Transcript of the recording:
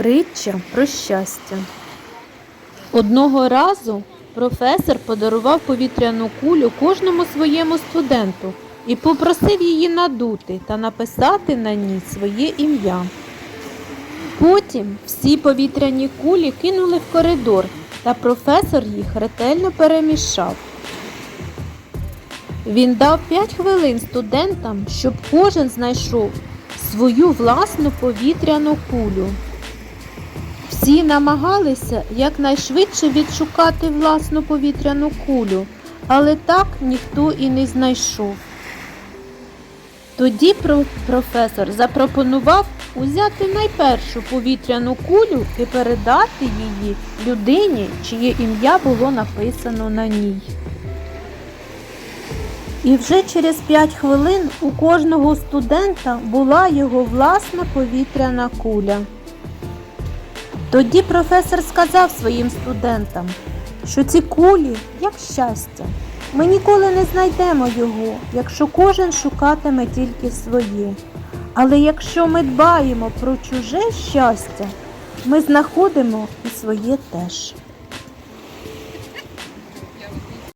Притча про щастя. Одного разу професор подарував повітряну кулю кожному своєму студенту і попросив її надути та написати на ній своє ім'я. Потім всі повітряні кулі кинули в коридор, та професор їх ретельно перемішав. Він дав 5 хвилин студентам, щоб кожен знайшов свою власну повітряну кулю. Всі намагалися якнайшвидше відшукати власну повітряну кулю, але так ніхто і не знайшов. Тоді професор запропонував узяти найпершу повітряну кулю і передати її людині, чиє ім'я було написано на ній. І вже через 5 хвилин у кожного студента була його власна повітряна куля. Тоді професор сказав своїм студентам, що ці кулі як щастя. Ми ніколи не знайдемо його, якщо кожен шукатиме тільки своє. Але якщо ми дбаємо про чуже щастя, ми знаходимо і своє теж.